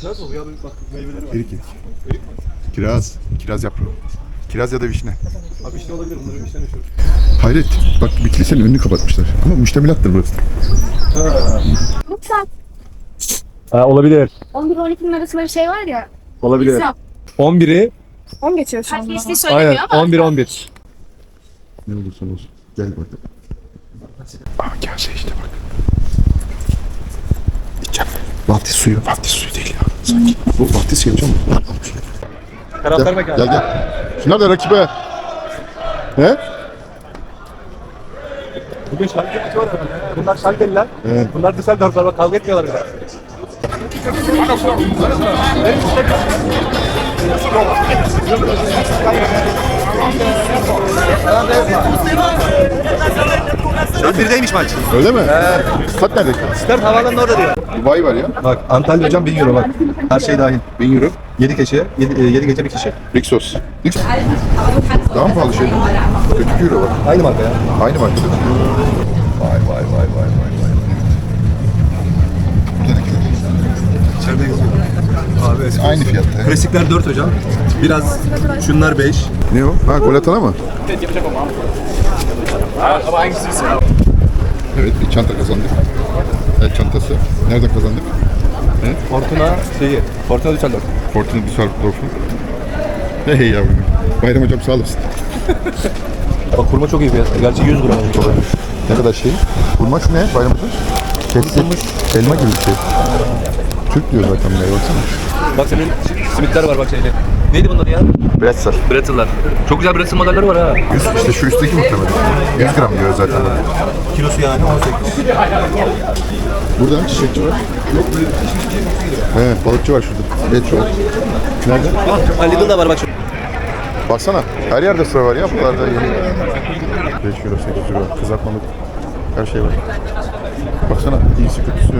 Kiraz mı? Ya bak meyveleri var. Erik erik. Kiraz. Kiraz yaprağı. Kiraz ya da vişne. Abi işte olabilir bunların işten meşhur. Hayret. Bak bir kilisenin önünü kapatmışlar. Ama müştemilattır burası. Lütfen. Ha, olabilir. 11-12'nin arasında bir şey var ya. Olabilir. Hesap. 11'i 10 geçiyor şu anda. geçtiği söylemiyor aynen ama. 11 11. Ne olursa olsun. Gel bak. Aa gelse işte bak. Vaftiz suyu. Vaftiz suyu değil ya. Sanki. Bu vaftiz şey yapacağım. Taraftar Gel, gel gel. Şunlar da rakibe. He? Bugün Schalke maçı var herhalde. Bunlar Schalke'liler. Evet. Bunlar Düsseldorf'lar. Bak kavga etmiyorlar birdeymiş maç. Öyle mi? Stat nerede? Start havaalanında orada diyor. Dubai var ya. Bak Antalya hocam 1000 euro bak. Her şey dahil. 1000 euro. 7 gece, 7, 7 gece bir kişi. Rixos. Rixos. Daha mı pahalı şey? 42 euro var. Aynı marka ya. Aynı markada. Vay vay vay vay vay vay. İçeride Abi eski. Aynı fiyatta. ya. Klasikler 4 hocam. Biraz şunlar 5. Ne o? Ha gol atana mı? Evet bir çanta kazandık. El çantası. Nereden kazandık? Fortuna şeyi. Fortuna Düsseldorf. Fortuna Düsseldorf'u. Hey yavrum. Bayram hocam sağ olasın. Bak kurma çok iyi fiyat. Gerçi 100 gram. Ne kadar şey? Kurma şu ne Bayram hocam? Kestik. Elma gibi bir şey. Türk diyor zaten buraya baksana. Bak senin simitler var bak şeyde. Neydi bunlar ya? Bretzel. Bretzel'lar. Çok güzel bretzel modelleri var ha. 100, işte şu üstteki muhtemelen. 100 gram diyor zaten. Kilosu yani 18. Burada mı çiçekçi var? He, balıkçı var şurada. An. Nerede? Ha Lidl'da var bak şu. Baksana. Her yerde sıra var ya. Buralarda yeni. 5 euro, 8 euro. Kızartmalık. Her şey var. Baksana. iyisi kötüsü.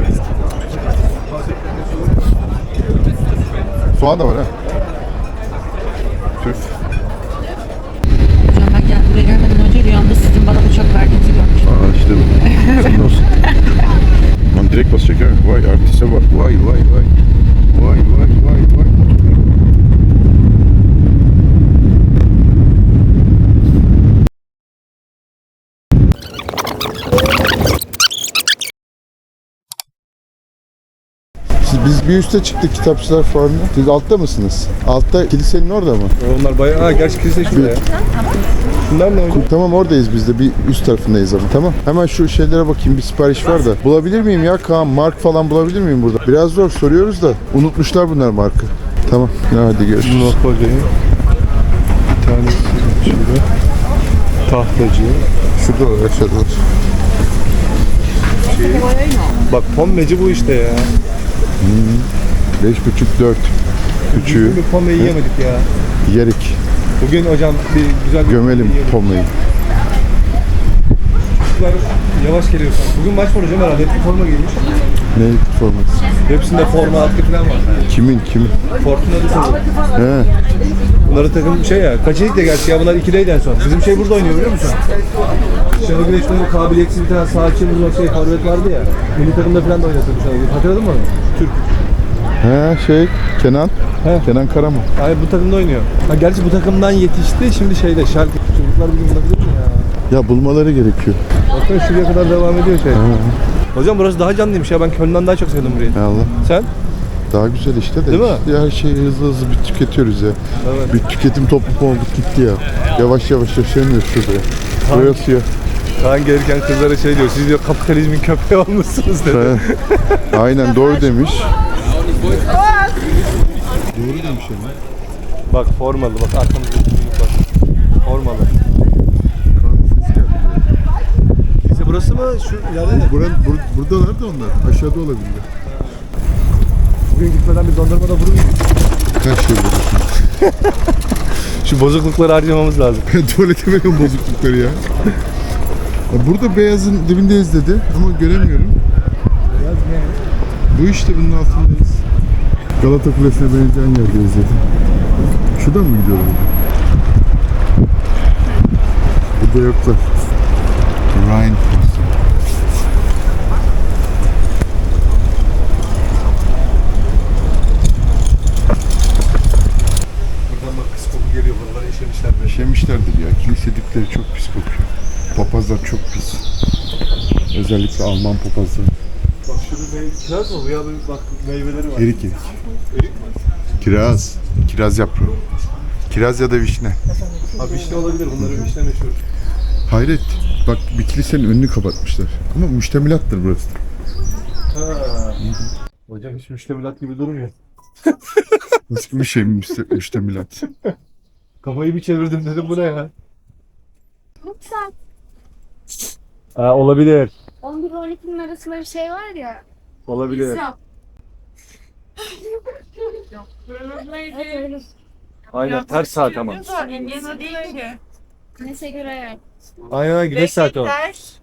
Soğan da var ha. Türk. Hocam ben gel buraya gelmeden önce rüyamda sizin bana uçak verdiğinizi görmüştüm. Aa işte bu. Senin olsun. Lan direkt basacak ha. Vay artiste bak. Vay. Vay vay vay vay. Siz, biz bir üste çıktık kitapçılar fuarına. Siz altta mısınız? Altta kilisenin orada mı? Onlar bayağı... Ha gerçi kilise şurada ya. Bunlar ne hocam? Tamam oradayız biz de bir üst tarafındayız ama tamam. Hemen şu şeylere bakayım bir sipariş var da. Bulabilir miyim ya Kaan? Mark falan bulabilir miyim burada? Biraz zor soruyoruz da unutmuşlar bunlar markı. Tamam. Hadi görüşürüz. Napolya'yı. Bir tanesi şurada. Tahtacı. Şurada var aşağıda var. Bak pommeci bu işte ya. Beş buçuk dört. Küçüğü Bugün pomme yiyemedik ya. yerik. Bugün hocam bir güzel bir Gömelim pomayı. Çocuklar yavaş geliyor sanki. Bugün maç var hocam herhalde. Hepsi forma giymiş. Ne forması? Hepsinde forma atkı falan var. Kimin kimin? Fortuna Düsseldorf. He. Bunların takım şey ya. Kaçıncı de gerçi ya bunlar ikideydi en son. Bizim şey burada oynuyor biliyor musun? Şenol Güneş'te bu kabiliyetsiz bir tane sağ çevirme şey forvet vardı ya. Milli takımda falan da oynatıyordu Şenol Güneş. Hatırladın mı onu? Türk. He şey Kenan. He. Kenan Karaman. Hayır bu takımda oynuyor. Ha, gerçi bu takımdan yetişti. Şimdi şeyde şarkı. Çocuklar bugün bulabilir mi ya? Ya bulmaları gerekiyor. Bakın şuraya kadar devam ediyor şey. Hocam burası daha canlıymış ya. Ben Köln'den daha çok sevdim burayı. Allah. Sen? Daha güzel işte de. Değil mi? işte her şeyi hızlı hızlı bir tüketiyoruz ya. Evet. Bir tüketim toplumu olduk gitti ya. Yavaş yavaş yaşayamıyoruz şurada ya. Burası ya. Kaan gelirken kızlara şey diyor. Siz diyor kapitalizmin köpeği olmuşsunuz dedi. Aynen doğru demiş. Doğru demiş yani. Bak formalı bak arkamızda bir bak. Formalı. Kilise burası mı? Şu ileride mi? Buran, bur, buradalar da onlar. Aşağıda olabilir. Bugün gitmeden bir dondurmada vurur muyuz? Kaç şey buradasın? Şu bozuklukları harcamamız lazım. Tuvalete bakın bozuklukları ya. Ya Burada beyazın dibindeyiz dedi ama göremiyorum. Beyaz ne? Bu işte bunun altındayız. Galata Kulesi'ne benzeyen yerdeyiz dedi. Şuradan mı gidiyoruz? Burada yoklar. Rhine Kulesi. Çiçekleri çok pis kokuyor. Papazlar çok pis. Özellikle Alman papazları. Bak şurada meyve, kiraz mı bu ya? Böyle Bak meyveleri var. Erik erik. Kiraz. Kiraz yaprağı. Kiraz ya da vişne. Ha vişne olabilir. Bunların vişne meşhur. Hayret. Bak bir kilisenin önünü kapatmışlar. Ama müştemilattır burası. Ha. Hocam hiç müştemilat gibi durmuyor. Nasıl bir şey müste- müştemilat? Kafayı bir çevirdim dedim bu ne ya? Lütfen. Ha, olabilir. 11 12'nin arasında bir şey var ya. Olabilir. Öyle. Aynen ters saat ama. İngilizce değil ki. Neyse göre yani. Aynen güneş saati o.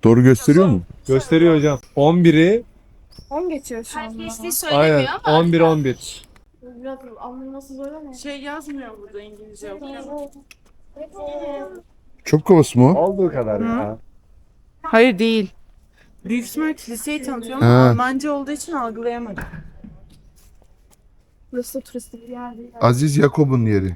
Doğru gösteriyor mu? Gösteriyor hocam. 11'i 10 geçiyor şu an. Herkes de aynen söylemiyor ama 11 11. Biraz anlaması zor ama. şey yazmıyor burada İngilizce. Çöp kovası mı o? Olduğu kadar ya. Hayır değil. Büyük ihtimal kiliseyi tanıtıyor ama Ha. Almanca olduğu için algılayamadım. Burası da turistik bir yer değil. Aziz Yakob'un yeri.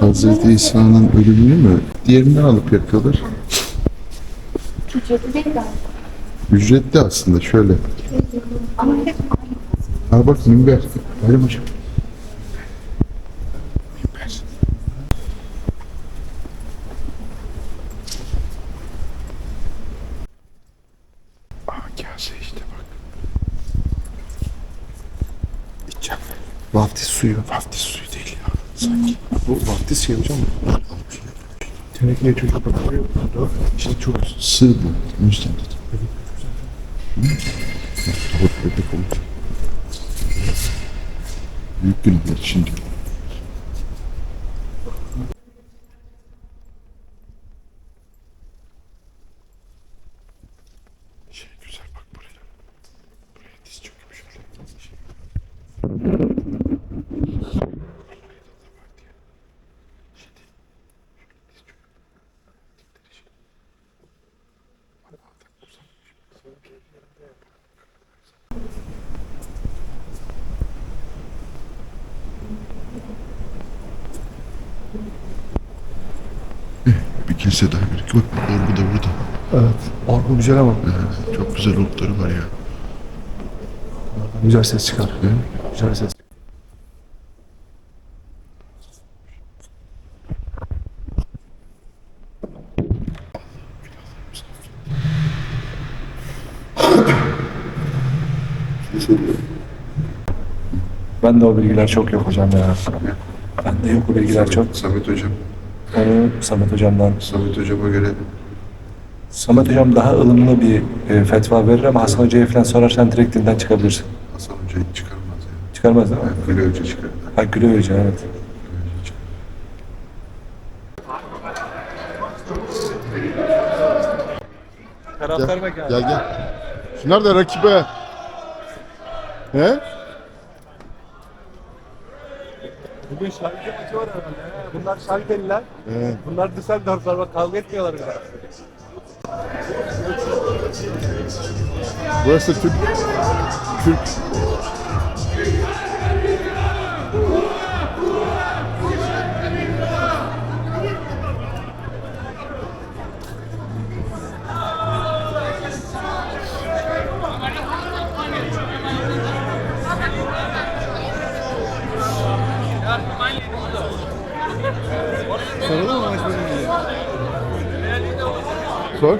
Hazreti İsa'nın ölümünü mü? Diğerinden alıp yakıyorlar. Ücretli aslında şöyle. Ha bak minber. Halim hocam. Bak. İçeceğim. Vaftiz suyu. Vaftiz suyu değil. Sanki. Bu vaftiz şey hocam. Tenekeye çocuk bakıyor. İşte çok sığ bu. Müstendet. Tavuk bebek olacak. Büyük günahlar şimdi. Bir kilise daha gerek. Bak orgu da burada. Evet. Orgu güzel ama. Ee, çok güzel orgları var ya. Güzel ses çıkar. Güzel ses. Ben de o bilgiler çok yok hocam ya. Yok o bilgiler çok. Samet hocam. Onu Samet hocamdan. Samet hocama göre Samet hocam daha ılımlı bir e, fetva verir ama Hasan hocaya falan sorarsan direkt dinden çıkabilirsin. Hasan Hoca hiç çıkarmaz ya. Çıkarmaz değil mi? Öyle Hoca çıkar. Ha Gülü Hoca evet. Taraftar mekanı. Gel gel. Şunlar da rakibe. He? Bugün Schalke maçı var herhalde. he. Bunlar Schalke'liler. He. Bunlar Düsseldorf'lar bak kavga etmiyorlar bile. Burası Türk. Türk. Sor.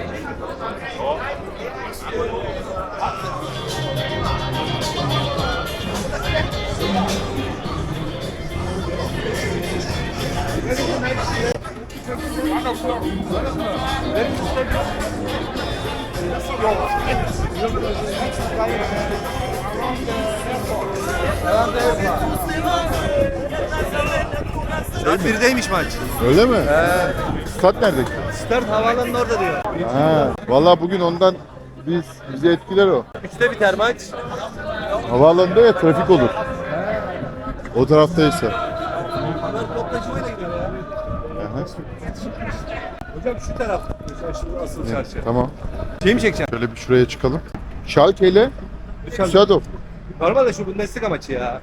Saat 1'deymiş maç. Öyle mi? Stat nerede? Start havaalanının orada diyor. Ha, vallahi bugün ondan biz bizi etkiler o. 3'te biter maç. Havaalanında ya trafik olur. O taraftaysa. Onlar toplaşmayla gidiyor ya. Aha. Hocam şu taraf. Şu asıl çarşı. Tamam. Şey mi çekeceksin? Şöyle bir şuraya çıkalım. Schalke ile. Düsseldorf. Normalde şu Bundesliga maçı ya.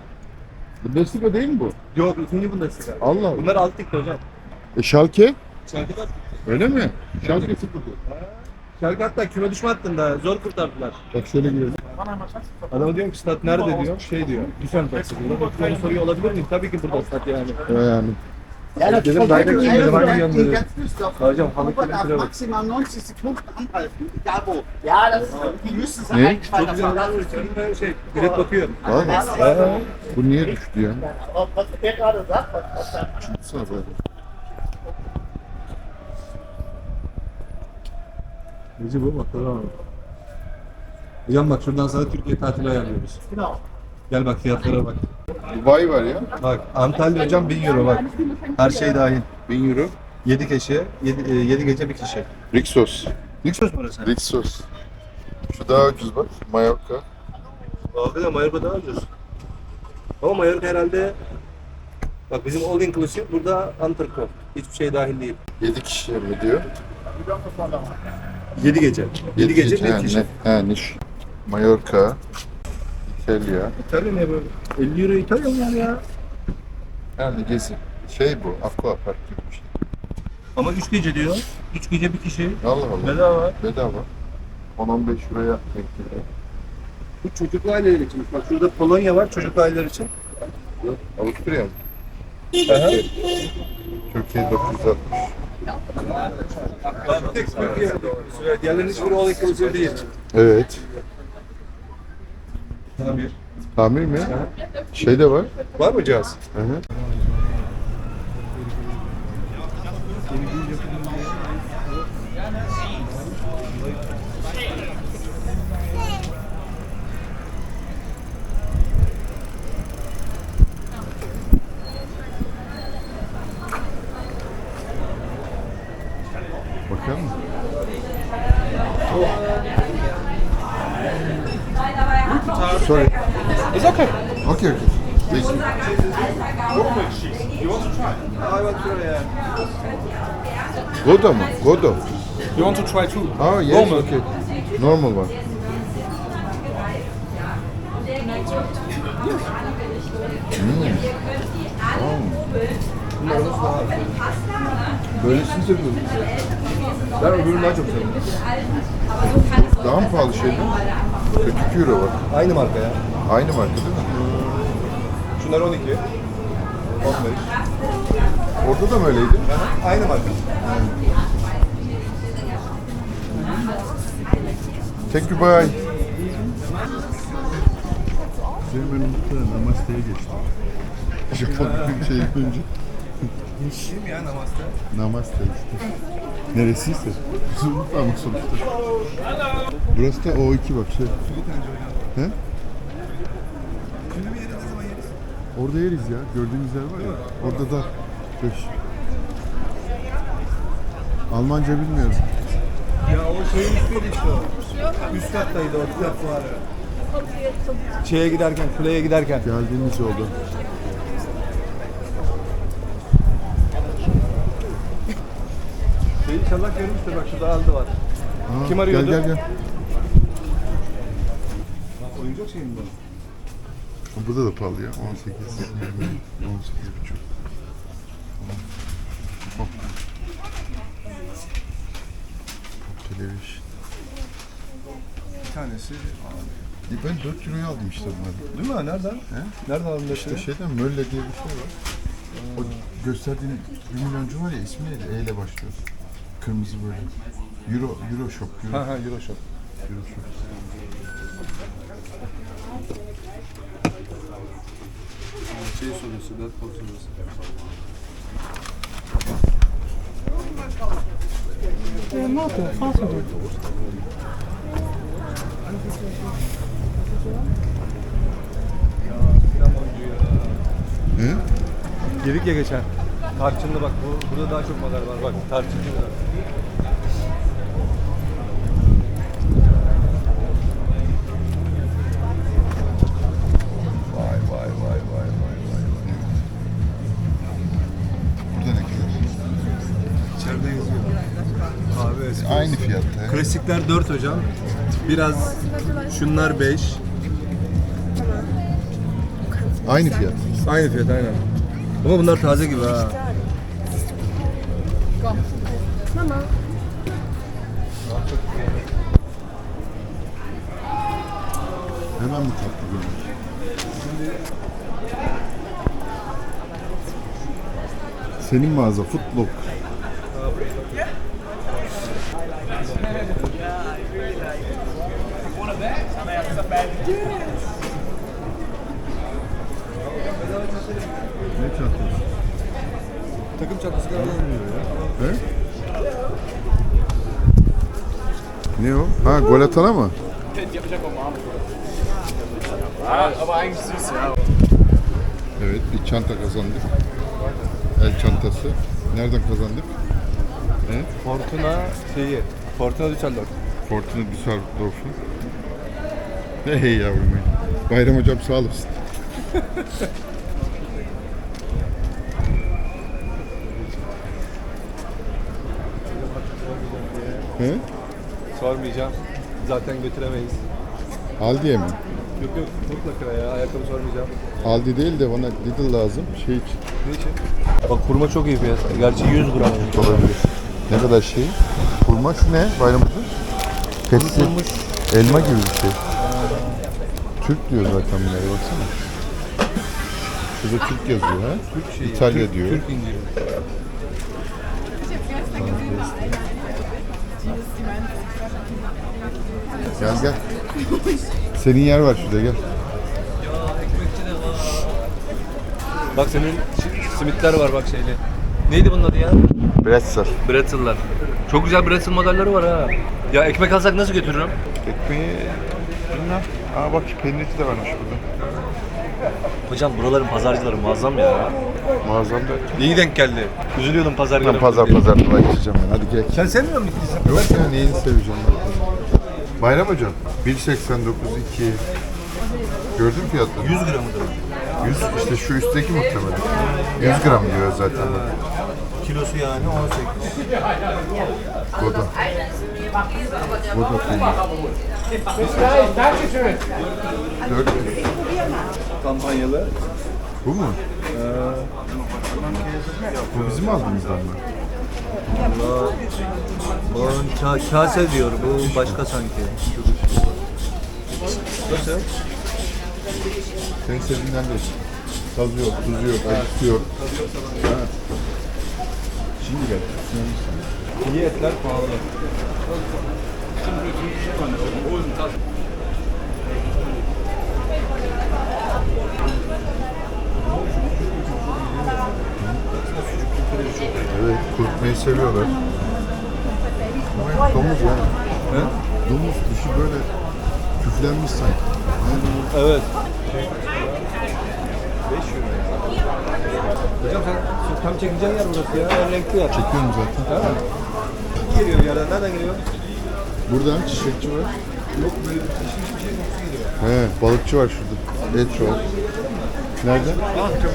Bundesliga değil mi bu? Yok ikinci Bundesliga. Allah Allah. Bunlar alt ligde hocam. E Schalke? Şarkı da Öyle mi? Schalke sıfırdı. Şarkı hatta küme düşme hattında zor kurtardılar. Bak şöyle girelim. Adama diyorum ki stat nerede diyor. Şey diyor. Düsseldorf diyor. Bana soruyor olabilir miyim? Tabii ki burada stat yani. Yani. Dedim ben de dedim hangi yanında. Hocam halı Aber kelim darf bile bak. maximal 90 Sekunden anhalten, egal wo. Ja, das ist, die müssen es Ne? eigentlich, weil Çok das güzel. war Önüne Şey, bilet bakıyor. Valla. Bu niye düştü ya? Was der gerade sagt, was, was da Sana böyle. Neci bu? Bak tamam. Hocam bak şuradan sana Türkiye tatili ayarlıyoruz. Gel bak fiyatlara bak. Dubai var ya. Bak Antalya hocam 1000 euro bak. Her şey dahil. 1000 euro. 7 kişi, 7, 7 gece bir kişi. Rixos. Lüks mü orası? Rixos. Şu daha ucuz bak. Mallorca. Hakikaten Mallorca daha ucuz. Ama Mallorca herhalde Bak bizim all inclusive burada Antarko. Hiçbir şey dahil değil. 7 kişi mi diyor? 7 gece. 7 gece bir ha, kişi. Ne? Ha, niş. Mallorca. İtalya. İtalya ne böyle? 50 euro İtalya mı var ya? Yani gezi. Şey bu. Aqua Park gibi bir şey. Ama 3 gece diyor. 3 gece bir kişi. Allah Allah. Bedava. Bedava. 10-15 liraya denk geliyor. Bu çocuklu aileler için. Bak şurada Polonya var çocuklu aileler için. Avusturya mı? Aha. Türkiye 960. Diğerlerinin hiçbiri inclusive değil. Evet. Tabii. Tamir mi? Şey de var. Var mı cihaz? Hı hı. Sorry. It's okay. Okay, okay. Thank you. Ay bak şuraya. Godo mu? Godo. You want to try too? Ah, yes, Normal. okay. Normal one. Böylesini seviyorum. Ben öbürünü daha çok seviyorum. Daha mı pahalı şeyler? 42 euro var. Aynı marka ya. Aynı marka değil mi? Şunlar 12. 15. Orada da mı öyleydi? Aynı marka. Thank you, bye. Benim önümde Namaste'ye geçti. Japon bir şey önce. Kim ya namaste? Namaste işte. Neresiyse. Zumba ama sonuçta. Burası da O2 bak şey. He? Orada yeriz ya. Gördüğünüz yer var ya. Orada da 5. Almanca bilmiyorum. Ya o şeyin üstüydü işte o. Üst kattaydı o kitap fuarı. Şeye giderken, kuleye giderken. Geldiğimiz yolda. İnşallah görmüştür bak şurada aldı var. Aa, Kim arıyordu? Gel gel gel. Oyuncak şey mi bu? Burada da pahalı ya. 18, 20, 18 buçuk. Televizyon. Bir tanesi. E ben 4 euroya aldım işte bunları. Değil mi? Nereden? He? Nereden aldın İşte işte şeyden Mölle diye bir şey var. O gösterdiğin bir milyoncu var ya ismi neydi? E ile başlıyor. Kırmızı böyle. Euro, Euro Shop. Euro. Ha ha Euro Shop. Görüşürüz. Şey soruyorsun, kol soruyorsun. Hı? Yedik ya geçen. Tarçınlı bak bu burada daha çok madar var bak tarçınlı biraz. Vay vay vay vay vay vay. Burada ne kadar? İçeride yazıyor. Kahve espresso. Aynı fiyatta. ya. Klasikler 4 hocam. Biraz şunlar 5. Aynı fiyat. Aynı fiyat aynen. Ama bunlar taze gibi ha. Hemen mi tatlı görünüyor? Senin mağaza Footlock. Ne çantası? Takım çantası kadar olmuyor ya. He? Ne o? Ha gol atana mı? Evet bir çanta kazandık. El çantası. Nereden kazandık? He? Fortuna şeyi. Fortuna Düsseldorf. Fortuna Düsseldorf'u. Hey yavrum benim. Bayram hocam sağ olasın. He? Sormayacağım. Zaten götüremeyiz. Aldi'ye mi? Yok yok mutlaka ya ayakkabı sormayacağım. Aldi değil de bana Lidl lazım. Şey için. Ne için? Bak kurma çok iyi fiyat. Gerçi 100 gram. Olabilir. Ne kadar şey? Kurma şu ne Bayram hocam? Tepsi. Elma gibi bir şey. Türk diyor zaten bunlara baksana. Şurada Türk yazıyor ha. Türk şeyi. İtalya Türk, diyor. Türk inciri. Gel gel. Senin yer var şurada gel. Bak senin şi- simitler var bak şeyli. Neydi bunun adı ya? Bretzel. Bretzel'lar. Çok güzel bretzel modelleri var ha. Ya ekmek alsak nasıl götürürüm? Ekmeği bilmem. Aa bak peynirli de varmış burada. Hocam buraların pazarcıları muazzam ya. Mağazamda. İyi denk geldi. Üzülüyordum pazar günü. Ben pazar pazar dolayı içeceğim ben. Hadi gel. Sen sevmiyor musun ikilisi? Yok ya neyini seveceğim ben. Bayram hocam. 1.89 2. Gördün mü fiyatları? 100 gramıdır. 100 işte şu üstteki muhtemelen. 100 gram diyor zaten bak. Kilosu yani 18. Goda. Goda peynir. 400. Kampanyalı. Bu mu? Bu bizim aldığımızdan mı? Bunun ka- kase diyor. Bu başka sanki. Nasıl? Senin sevdiğinden değil. Tadı yok, tuzu yok, acısı yok. Ha. Şimdi gel. İyi etler pahalı. Evet, kurutmayı seviyorlar. Ama domuz ya. He? Domuz dışı böyle küflenmiş sanki. Evet. 5 euro. Hocam sen şu tam çekeceğin yer burası ya. En renkli yer. Çekiyorum zaten. Ha? Geliyor bir yerden. Nereden geliyor? Burada hem çiçekçi var. Yok böyle pişmiş bir şey kokusu geliyor. He, balıkçı var şurada. Et shop. Nerede?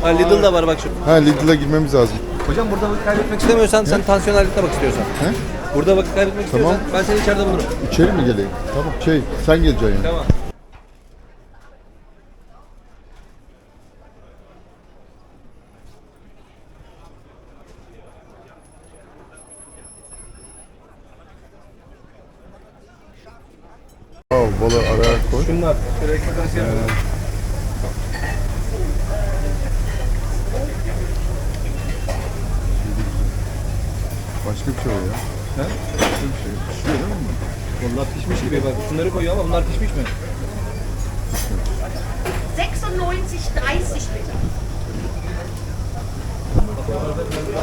Ha Lidl da var bak şu. Ha Lidl'a girmemiz lazım. Hocam burada vakit kaybetmek istemiyorsan sen tansiyon aletine bak istiyorsan. He? Burada vakit kaybetmek Tamam. istiyorsan ben seni içeride bulurum. İçeri mi geleyim? Tamam. Şey, sen geleceksin yani. Tamam. Al balığı araya koy. Şunlar. Şöyle bir şey var ya. He? Başka bir şey. Pişiyor değil mi? bu? Bunlar pişmiş gibi bak. Şunları koyuyor ama bunlar pişmiş mi? 96, 30 bitte.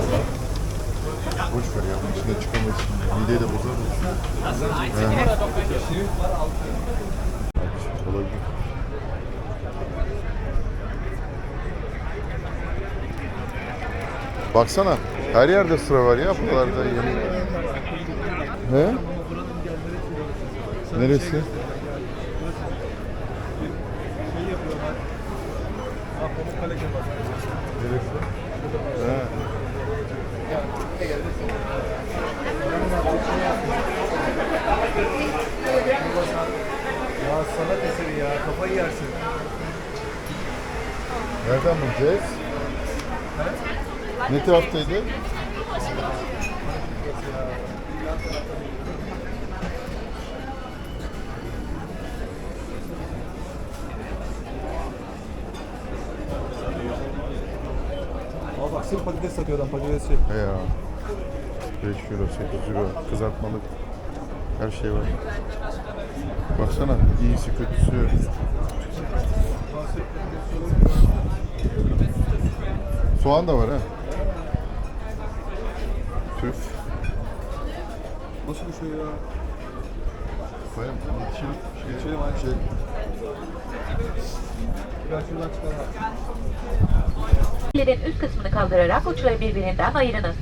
Boş ver ya. Bunun içine çıkamayız şimdi. Mideyi de bozar mı? Olabilir. Baksana. Her yerde sıra var ya buralarda yemek. Ne? Neresi? Neresi? He. Ya sanat eseri ya. Kafayı yersin. Nereden bulacağız? Ne taraftaydı? Al bak sırf patates satıyor adam. Patates şey. He ya. 5 euro, 8 euro, kızartmalık. Her şey var. Baksana iyisi kötüsü. Soğan da var ha. Tüf. Nasıl bir şey ya? Koyalım. Geçelim. Geçelim aynı Şey. Gel şuradan. Lerin üst kısmını kaldırarak uçları birbirinden ayırınız.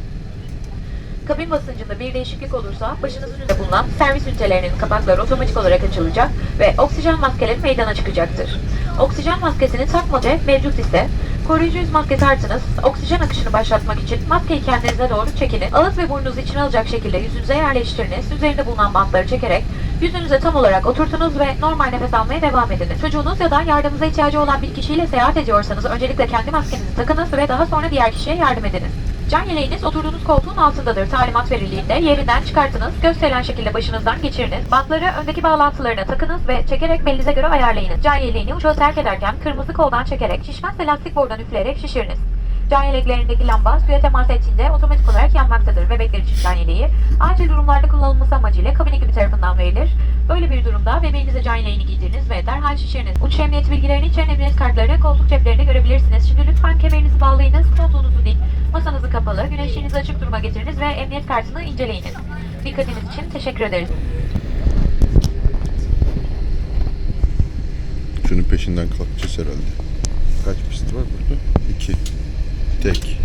Kabin basıncında bir değişiklik olursa başınızın üzerinde bulunan servis ünitelerinin kapakları otomatik olarak açılacak ve oksijen maskeleri meydana çıkacaktır. Oksijen maskesini takmaca mevcut ise koruyucu yüz maske tartınız. Oksijen akışını başlatmak için maskeyi kendinize doğru çekinin. Ağız ve burnunuzu içine alacak şekilde yüzünüze yerleştiriniz. Üzerinde bulunan bantları çekerek yüzünüze tam olarak oturtunuz ve normal nefes almaya devam ediniz. Çocuğunuz ya da yardımınıza ihtiyacı olan bir kişiyle seyahat ediyorsanız öncelikle kendi maskenizi takınız ve daha sonra diğer kişiye yardım ediniz. Can yeleğiniz oturduğunuz koltuğun altındadır. Talimat verildiğinde yerinden çıkartınız. Gösterilen şekilde başınızdan geçiriniz. Bantları öndeki bağlantılarına takınız ve çekerek belinize göre ayarlayınız. Can yeleğini uçağı terk ederken kırmızı koldan çekerek şişmezse lastik bordan üfleyerek şişiriniz. Yeleklerindeki lamba suya temas ettiğinde otomatik olarak yanmaktadır. Bebekler için can yeleği acil durumlarda kullanılması amacıyla kabin ekibi tarafından verilir. Böyle bir durumda bebeğinize can yeleğini giydiriniz ve derhal şişiriniz. Uçuş emniyet bilgilerini içeren emniyet kartlarını koltuk ceplerinde görebilirsiniz. Şimdi lütfen kemerinizi bağlayınız, koltuğunuzu dik, masanızı kapalı, güneşliğinizi açık duruma getiriniz ve emniyet kartını inceleyiniz. Dikkatiniz için teşekkür ederiz. Şunun peşinden kalkacağız herhalde. Kaç pist var burada? İki. Tek.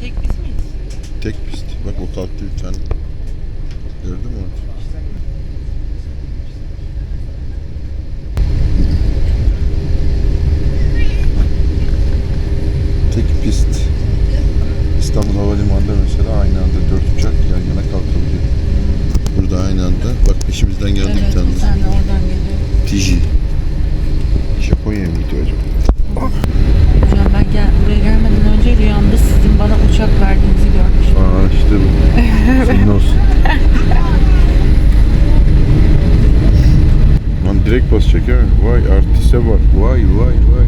Tek biz miyiz? Tek pist. Bak o kalktı bir tane. Gördün mü? Vay vay. Vay vay